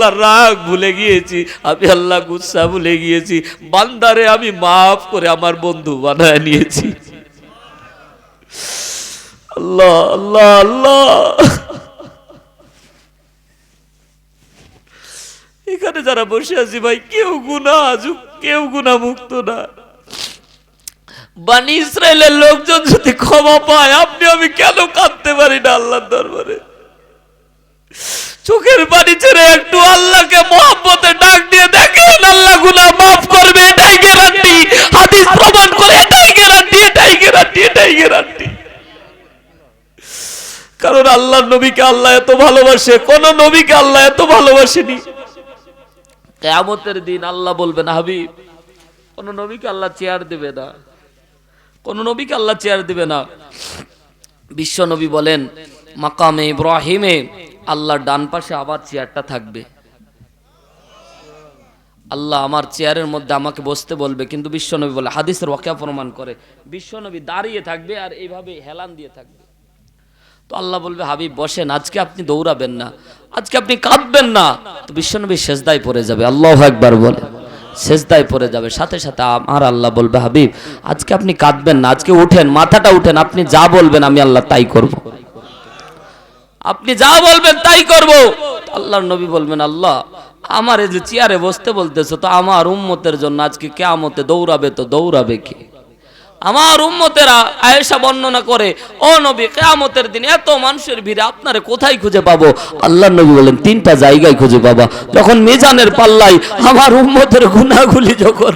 আল্লাহ রাগ ভুলে গিয়েছি, আমি আল্লাহ গুসা ভুলে গিয়েছি, বান্দারে আমি মাফ করে আমার বন্ধু বানায় নিয়েছি। আল্লাহ আল্লাহ আল্লাহ। এখানে যারা বসে আছি ভাই, কেউ গুণা আজু কেউ গুণা মুক্ত না। বানি ইসরায়েলের লোকজন যদি ক্ষমা পায়, আপনি, আমি কেন কাঁদতে পারি না আল্লাহর দরবারে? চোখের পানি ছেড়ে একটু আল্লাহকে মহব্বতে ডাক দিয়ে দেখেন, আল্লাহ গুনা মাফ করবে, এটাই গ্যারান্টি হাদিস প্রমাণ করে, এটাই গ্যারান্টি এটাই গ্যারান্টি এটাই গ্যারান্টি কারণ আল্লাহর নবীকে আল্লাহ এত ভালোবাসে, কোন নবীকে আল্লাহ এত ভালোবাসেনি। কেয়ামতের দিন আল্লাহ বলবেন, হাবিব, কোন নবীকে আল্লাহ চেয়ার দেবে না। কোন নবীকে আল্লাহ চেয়ার দেবে না। বিশ্ব নবী বলেন, মাকামে ইব্রাহিমে আল্লাহর ডান পাশে আবার চেয়ারটা থাকবে। আল্লাহ আমার চেয়ারের মধ্যে আমাকে বসতে বলবে, কিন্তু বিশ্বনবী বলে, হাদিসের ওয়াকিয়া প্রমাণ করে, বিশ্বনবী দাঁড়িয়ে থাকবে আর এইভাবে হেলান দিয়ে থাকবে। তো আল্লাহ বলবে, হাবিব বসেন, আজকে আপনি দৌড়াবেন না, আজকে আপনি কাঁদবেন না। তো বিশ্বনবী শেষদায় পড়ে যাবে, আল্লাহ একবার বলে শেষদায় পড়ে যাবে। সাথে সাথে আমার আল্লাহ বলবে, হাবিব, আজকে আপনি কাঁদবেন না, আজকে উঠেন, মাথাটা উঠেন, আপনি যা বলবেন আমি আল্লাহ তাই করব। আপনি যা বলবেন তাই করব। আল্লাহর নবী বলবেন, আল্লাহ, আমার এই যে চেয়ারে বসতে বলতেছো তো আমার উম্মতের জন্য আজকে কেয়ামতে দৌড়াবে তো দৌড়াবে কে? আমার উম্মতেরা আয়েশা বর্ণনা করে, ও নবী, কেয়ামতের দিন এত মানুষের ভিড়ে আপনারে কোথায় খুঁজে পাবো? আল্লাহ নবী বলেন তিনটা জায়গায় খুঁজে পাবা। যখন মিজানের পাল্লাই আমার উম্মতের গুনাহগুলি যখন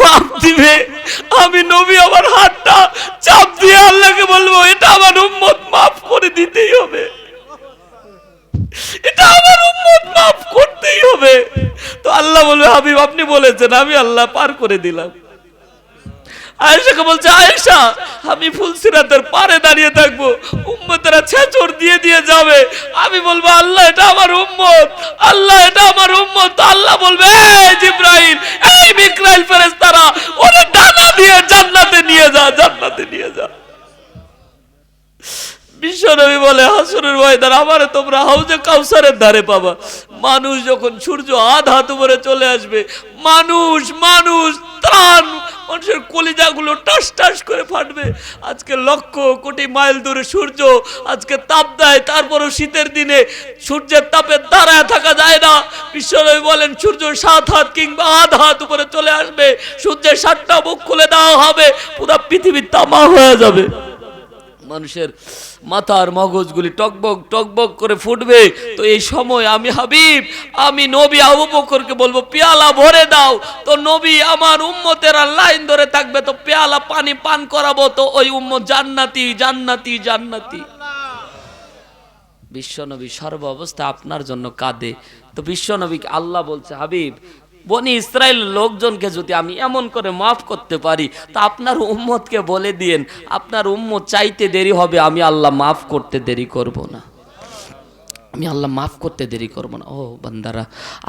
মাপ দিবে। আমি নবী, আমার হাতটা চাপ দিয়ে আল্লাহকে বলব, এটা আমার উম্মত, মাফ করে দিতেই হবে। এটা আমার উম্মত, মাফ করতেই হবে। তো আল্লাহ বলবে, হাবিব, আপনি বলেছেন, আমি আল্লাহ পার করে দিলাম। আয়েশাকে বলছে, আয়েশা, আমি ফুলসিরাতের পারে দাঁড়িয়ে থাকব। উম্মতেরা ছেচর দিয়ে দিয়ে যাবে। আমি বলব, আল্লাহ, এটা আমার উম্মত। আল্লাহ, এটা আমার উম্মত। আল্লাহ বলবে, এই জিব্রাইল, এই মিকরাইল ফেরেশতারা, ওরে ডানা দিয়ে জান্নাতে নিয়ে যা, জান্নাতে নিয়ে যা। বিশ্বনবী বলে, হাসুরের ময়দান আমারে তোমরা হাউজে কাউসারের ধারে পাবা। মানুষ যখন সূর্য আধ হাত চলে আসবে, মানুষ মানুষ, ত্রাণ মানুষের কলিজাগুলো টাস টাস করে ফাটবে। আজকে লক্ষ কোটি মাইল দূরে সূর্য, আজকে তাপ দেয়, তারপরও শীতের দিনে সূর্যের তাপে দাঁড়ায় থাকা যায় না। বিশ্বনবী বলেন, সূর্য সাত হাত কিংবা আধ হাত উপরে চলে আসবে। সূর্যের সাতটা মুখ খুলে দেওয়া হবে, পুরো পৃথিবী তামা হয়ে যাবে। মানুষের মাথার মগজগুলি টকবক টকবক করে ফুটবে। তো এই সময় আমি হাবিব, আমি নবী আবু বকরকে বলব, পেয়ালা ভরে দাও। তো নবী আমার উম্মতেরা লাইন ধরে থাকবে, তো পেয়ালা পানি পান করাবো। তো ওই উম্মত জান্নাতি জান্নাতি জান্নাতি। বিশ্বনবী সর্ব অবস্থা আপনার জন্য কাঁদে। তো বিশ্বনবীকে আল্লাহ বলছে, হাবিব বনি ইসরায়েল লোকজনকে যদি আমি এমন করে মাফ করতে পারি, তা আপনার উম্মতকে বলে দিয়েন, আপনার উম্মত চাইতে দেরি হবে, আমি আল্লাহ মাফ করতে দেরি করব না। আমি আল্লাহ মাফ করতে দেরি করব না। ও বান্দারা,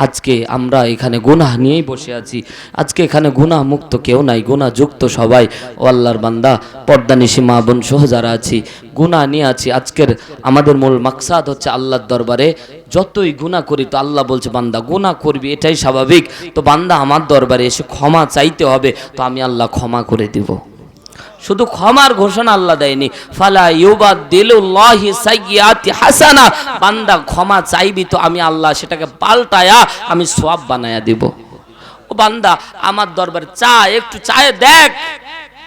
আজকে আমরা এখানে গুনাহ নিয়েই বসে আছি। আজকে এখানে গুনাহ মুক্ত কেউ নাই, গুনাহ যুক্ত সবাই। ও আল্লাহর বান্দা পর্দানিশি মা বোন সহ যারা আছি, গুনাহ নিয়ে আছি। আজকের আমাদের মূল মাকসাদ হচ্ছে আল্লাহর দরবারে, যতই গুনাহ করি তো আল্লাহ বলছে, বান্দা, গুনাহ করবি, এটাই স্বাভাবিক। তো বান্দা আমার দরবারে এসে ক্ষমা চাইতে হবে, তো আমি আল্লাহ ক্ষমা করে দিব। শুধু ক্ষমার ঘোষণা আল্লাহ দেয়নি। ফালা ইউবাদিলুল্লাহি সাইয়্যাতি হাসানা। বান্দা ক্ষমা চাইবি তো আমি আল্লাহ সেটাকে পাল্টায়া আমি সওয়াব বানায়া দিব। ও বান্দা, আমার দরবারে চা, একটু চায়ে দেখ।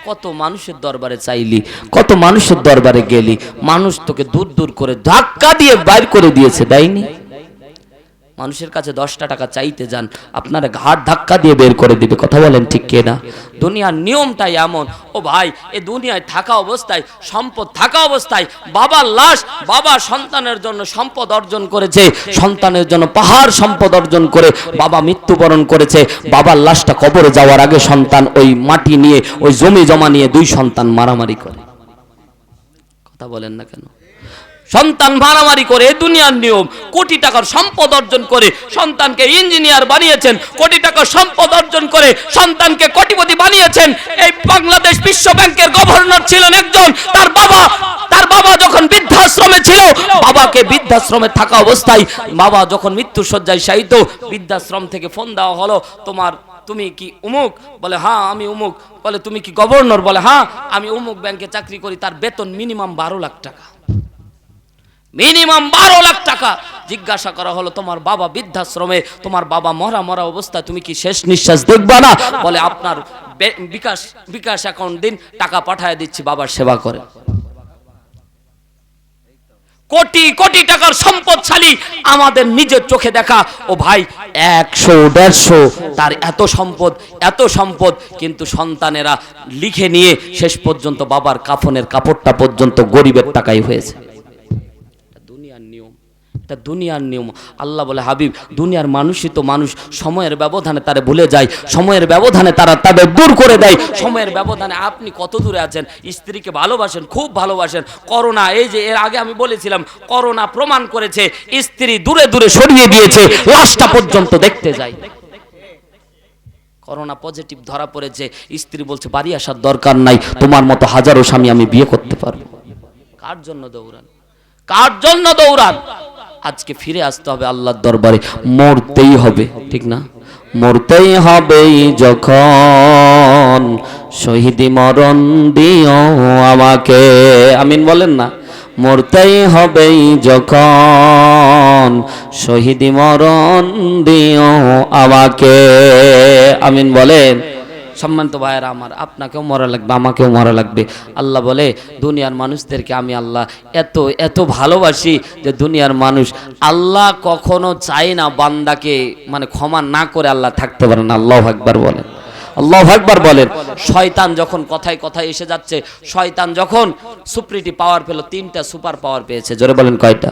কত মানুষের দরবারে চাইলি, কত মানুষের দরবারে গেলি। মানুষ তোকে দূর দূর করে ধাক্কা দিয়ে বাইর করে দিয়েছে, দেয়নি? মানুষের কাছে দশটা টাকা চাইতে যান, আপনার ঘাট ধাক্কা দিয়ে বের করে দিবে, কথা বলেন ঠিক কে না? দুনিয়ার নিয়মটাই এমন, ও ভাই, এ দুনিয়ায় থাকা অবস্থায়, সম্পদ থাকা অবস্থায়, বাবার লাশ বাবা সন্তানের জন্য সম্পদ অর্জন করেছে, সন্তানের জন্য পাহাড় সম্পদ অর্জন করে বাবা মৃত্যুবরণ করেছে, বাবার লাশটা কবরে যাওয়ার আগে সন্তান ওই মাটি নিয়ে, ওই জমি জমা নিয়ে দুই সন্তান মারামারি করে। কথা বলেন না কেন? সন্তান মারামারি করে, দুনিয়ার নিয়ম, কোটি টাকার সম্পদ অর্জন করে, সন্তানকে ইঞ্জিনিয়ার বানিয়েছেন, কোটি টাকার সম্পদ অর্জন করে, সন্তানকে কোটিপতি বানিয়েছেন। এই বাংলাদেশ বিশ্ব ব্যাংকের গভর্নর ছিলেন একজন, তার বাবা তার বাবা যখন বৃদ্ধাশ্রমে ছিল, বাবাকে বৃদ্ধাশ্রমে থাকা অবস্থায়, বাবা যখন মৃত্যু শয্যায় শায়িত, বৃদ্ধাশ্রম থেকে ফোন দেওয়া হলো, তোমার, তুমি কি উমুক? বলে হ্যাঁ আমি উমুক। বলে, তুমি কি গভর্নর বলে হ্যাঁ আমি উমুক ব্যাংকে চাকরি করি, তার বেতন মিনিমাম বারো লাখ টাকা। মিনিমাম বারো লাখ টাকা। জিজ্ঞাসা করা হলো, তোমার বাবা বৃদ্ধাশ্রমে, তোমার বাবা মরা মরা অবস্থায় তুমি কি শেষ নিঃশ্বাস দেখবা না? বলে, আপনার বিকাশ বিকাশ অ্যাকাউন্ট দিন, টাকা পাঠায় দিচ্ছি বাবার সেবা করে। কোটি কোটি টাকার সম্পদশালী আমাদের নিজের চোখে দেখা, ও ভাই, একশো, দেড়শো, তার এত সম্পদ এত সম্পদ। কিন্তু সন্তানেরা লিখে নিয়ে শেষ পর্যন্ত বাবার কাফনের কাপড়টা পর্যন্ত গরিবের টাকাই হয়েছে। এটা দুনিয়ার নিয়ম। আল্লাহ বলে, হাবিব, দুনিয়ার মানুষই তো মানুষ। সময়ের ব্যবধানে তারা ভুলে যায়। সময়ের ব্যবধানে তারা তাদের দূর করে দেয়। সময়ের ব্যবধানে আপনি কত দূরে আছেন? স্ত্রীকে ভালোবাসেন, খুব ভালোবাসেন। করোনা, এই যে এর আগে আমি বলেছিলাম, করোনা প্রমাণ করেছে, স্ত্রী দূরে দূরে সরিয়ে দিয়েছে। লাশটা পর্যন্ত দেখতে যায়। করোনা পজিটিভ ধরা পড়েছে। স্ত্রী বলছে, বাড়ি আসার দরকার নাই। তোমার মতো হাজারো স্বামী আমি বিয়ে করতে পারব। কার জন্য দৌড়ান? কার জন্য দৌড়ান? আজকে ফিরে আসতে হবে আল্লাহর দরবারে। মরতেই হবে, ঠিক না? মরতেই হবে যখন শহীদি মরণ দিও আমাকে। আমিন বলেন না? মরতেই হবে যখন শহীদি মরণ দিও আমাকে। আমিন বলেন সম্মানিত ভাইয়েরা আমার, আপনাকেও মরা লাগবে, আমাকেও মরা লাগবে। আল্লাহ বলে, দুনিয়ার মানুষদেরকে আমি আল্লাহ এত এত ভালোবাসি যে দুনিয়ার মানুষ আল্লাহ কখনো চায় না বান্দাকে মানে ক্ষমা না করে আল্লাহ থাকতে পারে না। আল্লাহ একবার বলেন। আল্লাহ একবার বলেন। শয়তান যখন কথায় কথায় এসে যাচ্ছে, শয়তান যখন সুপ্রিটি পাওয়ার পেল, তিনটা সুপার পাওয়ার পেয়েছে। জোরে বলেন কয়টা?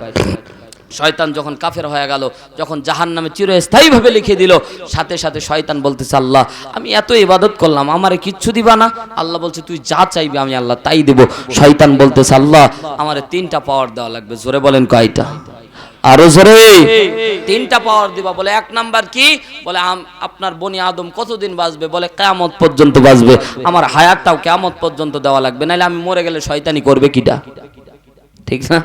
শয়তান যখন কাফের হয়ে গেল, যখন জাহান নামে চিরস্থায়ীভাবে লিখে দিল, সাথে সাথে শয়তান বলতেছে, আল্লাহ, আমি এত ইবাদত করলাম, আমারে কিচ্ছু দিবা না? আল্লাহ বলছে, তুই যা চাইবি আমি আল্লাহ তাই দেব। শয়তান বলতেছে, আল্লাহ, আমারে তিনটা পাওয়ার দেওয়া লাগবে, জোরে বলেন কয়টা? আরও জোরে। তিনটা পাওয়ার দিবা, বলে এক নাম্বার কি? বলে আপনার বনি আদম কতদিন বাঁচবে? বলে, কেয়ামত পর্যন্ত বাঁচবে। আমার হায়াতটাও কেয়ামত পর্যন্ত দেওয়া লাগবে নাহলে আমি মরে গেলে শয়তানি করবে কিটা? ঠিক না?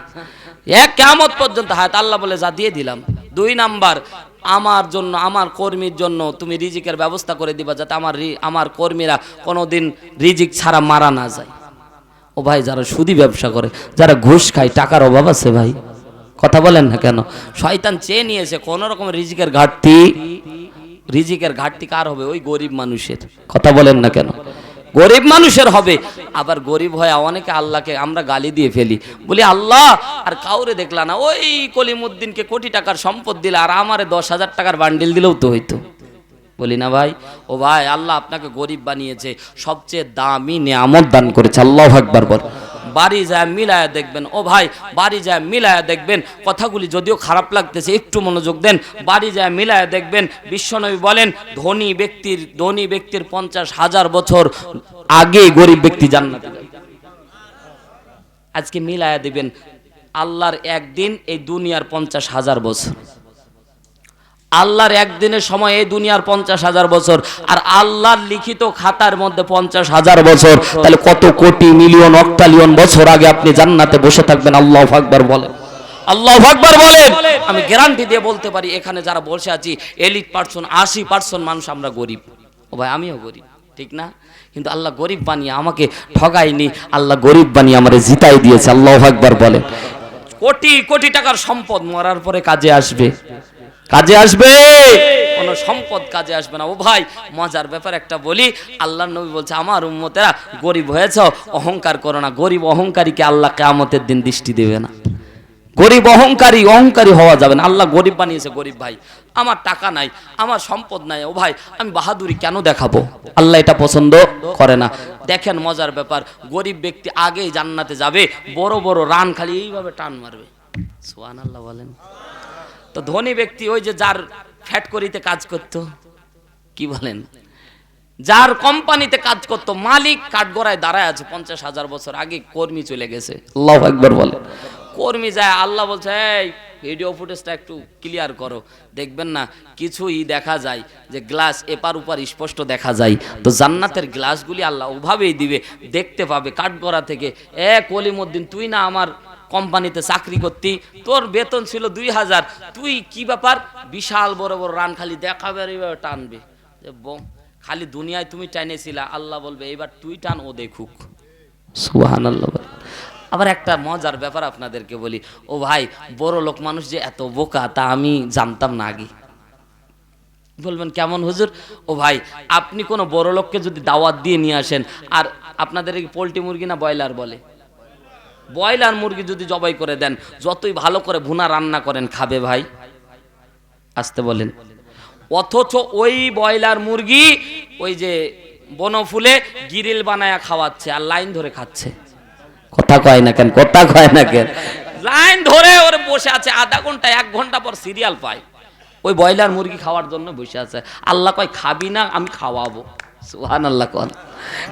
এক কেমত পর্যন্ত হায়াত আল্লাহ বলে যা দিয়ে দিলাম। দুই নাম্বার, আমার জন্য, আমার কর্মীর জন্য তুমি রিজিকের ব্যবস্থা করে দিবা যাতে আমার আমার কর্মীরা কোনোদিন রিজিক ছাড়া মারা না যায়। ও ভাই, যারা সুদি ব্যবসা করে, যারা ঘুষ খায়, টাকার অভাব আছে ভাই? কথা বলেন না কেন? শয়তান চেয়ে নিয়েছে কোন রকম রিজিকের ঘাটতি। রিজিকের ঘাটতি কার হবে? ওই গরিব মানুষের। কথা বলেন না কেন? গরিব মানুষের হবে। আবার গরিব হয় অনেকে আল্লাহকে আমরা গালি দিয়ে ফেলি। বলি, আল্লাহ, আর কাউরে দেখলা না। ওই কলিমুদ্দিনকে কোটি টাকার সম্পদ দিলে আর আমারে দশ হাজার টাকার বান্ডিল দিলেও তো হইতো। বলি, না ভাই। ও ভাই, আল্লাহ আপনাকে গরিব বানিয়েছে। সবচেয়ে দামি নিয়ামত দান করেছে। আল্লাহ একবার বল। বাড়ি যায় মিলায়া দেখবেন। ও ভাই, বাড়ি যায় মিলায়া দেখবেন। কথাগুলি যদিও খারাপ লাগতেছে, একটু মনোযোগ দেন। বাড়ি যায় মিলায়া দেখবেন। বিশ্বনবী বলেন, ধনী ব্যক্তির ধনী ব্যক্তির পঞ্চাশ হাজার বছর আগে গরিব ব্যক্তি জান্নাতে। আজকে মিলায়া দিবেন, আল্লাহর একদিন এই দুনিয়ার পঞ্চাশ হাজার বছর। আল্লাহর একদিনের সময় এই দুনিয়ার পঞ্চাশ হাজার বছর, আর আল্লাহর লিখিত খাতার মধ্যে পঞ্চাশ হাজার বছর। তাহলে কত কোটি মিলিয়ন, অক্টালিয়ন বছর আগে আপনি জান্নাতে বসে থাকবেন? আল্লাহ আকবার বলেন। আল্লাহ আকবার বলেন। আমি গ্যারান্টি দিয়ে বলতে পারি, এখানে যারা বসে আছি এলিট পার্সন আশি পার্সেন্ট মানুষ আমরা গরিব। ও ভাই, আমিও গরিব, ঠিক না? কিন্তু আল্লাহ গরিব বানিয়ে আমাকে ঠগায়নি, আল্লাহ গরিব বানিয়ে আমারে জিতাই দিয়েছে। আল্লাহ আকবার বলেন। কোটি কোটি টাকার সম্পদ মরার পরে কাজে আসবে। কাজে আসবে? কোন সম্পদ কাজে আসবে না। ও ভাই, মজার ব্যাপার একটা বলি আল্লাহ নবী বলছে, আমার উম্মতেরা গরিব হয়েছ, অহংকার করো না। গরিব অহংকারীকে আল্লাহ কেয়ামতের দিন দৃষ্টি দেবে না। গরিব অহংকারী অহংকারী হওয়া যাবে না। আল্লাহ গরিব বানিয়েছে, গরিব ভাই। আমার টাকা নাই, আমার সম্পদ নাই। ও ভাই, আমি বাহাদুরি কেন দেখাবো? আল্লাহ এটা পছন্দ করে না। দেখেন মজার ব্যাপার, গরিব ব্যক্তি আগেই জান্নাতে যাবে, বড় বড় রান খালি এইভাবে টান মারবে। সোয়ান আল্লাহ বলেন। তো ধনী ব্যক্তি ওই যে যার ফ্যাক্টরিতে কাজ করতো। কি বলেন? যার কোম্পানিতে কাজ করতো, মালিক কাঠগড়ায় দাঁড়ায় আছে পঞ্চাশ হাজার বছর আগে কর্মী চলে গেছে। আল্লাহ একবার বলে। কর্মী যায়, আল্লাহ বলছে, এই ভিডিও ফুটেজটা একটু ক্লিয়ার করো। দেখবেন না, কিছুই দেখা যায় যে গ্লাস এপার উপর স্পষ্ট দেখা যায়। তো জান্নাতের গ্লাসগুলি আল্লাহ ওভাবেই দিবে। দেখতে পাবে কাঠগড়া থেকে, এ কলিমুদ্দিন, তুই না আমার কোম্পানিতে চাকরি করতি, তোর বেতন ছিল দুই হাজার। তুই কি ব্যাপার? বিশাল বড় বড় রান খালি দেখাবে এইভাবে টানবে। খালি দুনিয়ায় তুমি টানেছিলা আল্লাহ বলবে এবার তুই টান, ও দেখুক। সুহান আবার একটা মজার ব্যাপার আপনাদেরকে বলি। ও ভাই, বড় লোক মানুষ যে এত বোকা, তা আমি জানতাম না আগে। বলবেন, কেমন হুজুর? ও ভাই, আপনি কোনো বড় লোককে যদি দাওয়াত দিয়ে নিয়ে আসেন, আর আপনাদের পোলট্রি মুরগি না ব্রয়লার বলে? ব্রয়লার মুরগি যদি জবাই করে দেন, যতই ভালো করে ভুনা রান্না করেন, খাবে ভাই? আসতে বলেন। অথচ ওই ব্রয়লার মুরগি ওই যে বনফুলে গিরিল বানায়া খাওয়াচ্ছে আর লাইন ধরে খাচ্ছে। কথা কয় না কেন? কথা কয় না কেন? লাইন ধরে ওরে বসে আছে, আধা ঘণ্টা, এক ঘণ্টা পর সিরিয়াল পায়। ওই ব্রয়লার মুরগি খাওয়ার জন্য বসে আছে। আল্লাহ কয়, খাবি না, আমি খাওয়াবো। আল্লাহ কন।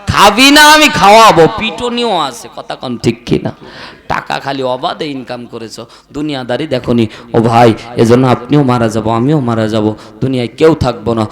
খাবি না, আমি খাওয়াবো। পিটনিও আছে, কথা কন ঠিক কিনা। টাকা খালি অবাধে ইনকাম করেছ। দুনিয়াদারি দেখনি। ও ভাই, এজন্য আপনিও মারা যাব, আমিও মারা যাব। দুনিয়ায় কেউ থাকব না।